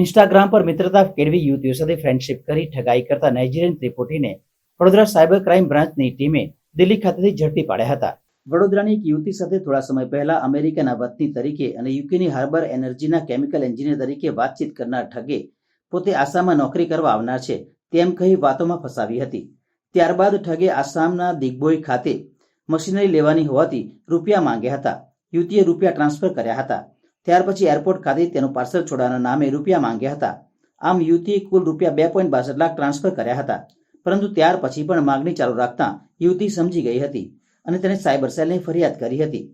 Instagram પર મિત્રતા કેળવી યુવતીઓ સાથે ફ્રેન્ડશિપ કરી, ઠગાઈ કરતા નાઇજીરિયન ત્રિપુટીને વડોદરા સાયબર ક્રાઇમ બ્રાન્ચની ટીમે દિલ્હી ખાતેથી ઝડપી પાડ્યા હતા. વડોદરાની એક યુવતી સાથે થોડા સમય પહેલા અમેરિકાના વતની તરીકે અને યુકેની હાર્બર એનર્જીના કેમિકલ એન્જિનિયર તરીકે વાતચીત કરનાર ઠગે પોતે આસામમાં નોકરી કરવા આવનાર છે, તેમ કહી વાતોમાં ફસાવી હતી. ત્યારબાદ ઠગે આસામના દિગ્બોય ખાતે મશીનરી લેવાની હોવાથી રૂપિયા માંગ્યા હતા. યુવતીએ રૂપિયા ટ્રાન્સફર કર્યા હતા. ત્યાર પછી એરપોર્ટ ખાતે તેનું પાર્સલ છોડવાના નામે રૂપિયા માંગ્યા હતા. આમ યુવતીએ કુલ રૂપિયા બે પોઈન્ટ બાસઠ લાખ ટ્રાન્સફર કર્યા હતા. પરંતુ ત્યાર પછી પણ માંગણી ચાલુ રાખતા યુવતી સમજી ગઈ હતી અને તેને સાયબર સેલને ફરિયાદ કરી હતી.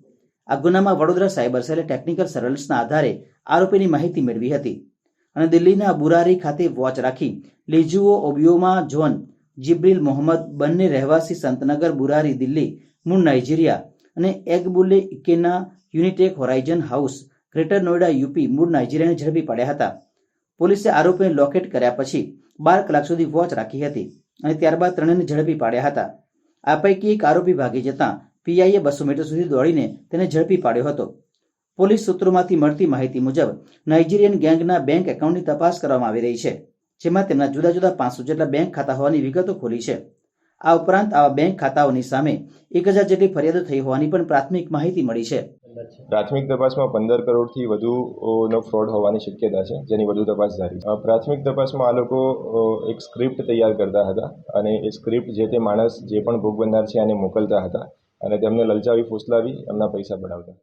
આ ગુનામાં વડોદરા સાયબર સેલે ટેકનિકલ સર્વેલન્સના આધારે આરોપીની માહિતી મેળવી હતી. અને દિલ્હીના બુરારી ખાતે વોચ રાખી લીજુઓ ઓબિયોમાં જોન જિબ્રિલ મોહમ્મદ બંને રહેવાસી સંતનગર, બુરારી, દિલ્હી મૂળ નાઇજીરિયા અને Egbule Ikena Unitech Horizon House Greater Noida UP મૂળ નાઇજીરિયાને ઝડપી પાડ્યા હતા. પોલીસે આરોપીને લોકેટ કર્યા પછી બાર કલાક સુધી વોચ રાખી હતી અને ત્યારબાદ ત્રણેયને ઝડપી પાડ્યા હતા. આ પૈકી એક આરોપી ભાગી જતા પીઆઈએ બસો મીટર સુધી દોડીને તેને ઝડપી પાડ્યો હતો. પોલીસ સૂત્રોમાંથી મળતી માહિતી મુજબ, નાઇજીરિયન ગેંગના બેંક એકાઉન્ટની તપાસ કરવામાં આવી રહી છે, જેમાં તેમના જુદા જુદા પાંચસો જેટલા બેંક ખાતા હોવાની વિગતો ખોલી છે. આ ઉપરાંત આવા બેંક ખાતાઓની સામે એક હજાર જેટલી ફરિયાદો થઈ હોવાની પણ પ્રાથમિક માહિતી મળી છે. પ્રાથમિક તપાસમાં પંદર કરોડથી વધુનો ફ્રોડ હોવાની શક્યતા છે, જેની વધુ તપાસ જારી છે. પ્રાથમિક તપાસમાં આ લોકો એક સ્ક્રિપ્ટ તૈયાર કરતા હતા અને એ સ્ક્રિપ્ટ જે તે માણસ જે પણ ભોગ બનનાર છે એને મોકલતા હતા અને તેમને લલચાવી, ફૂસલાવી, એમના પૈસા પડાવતા.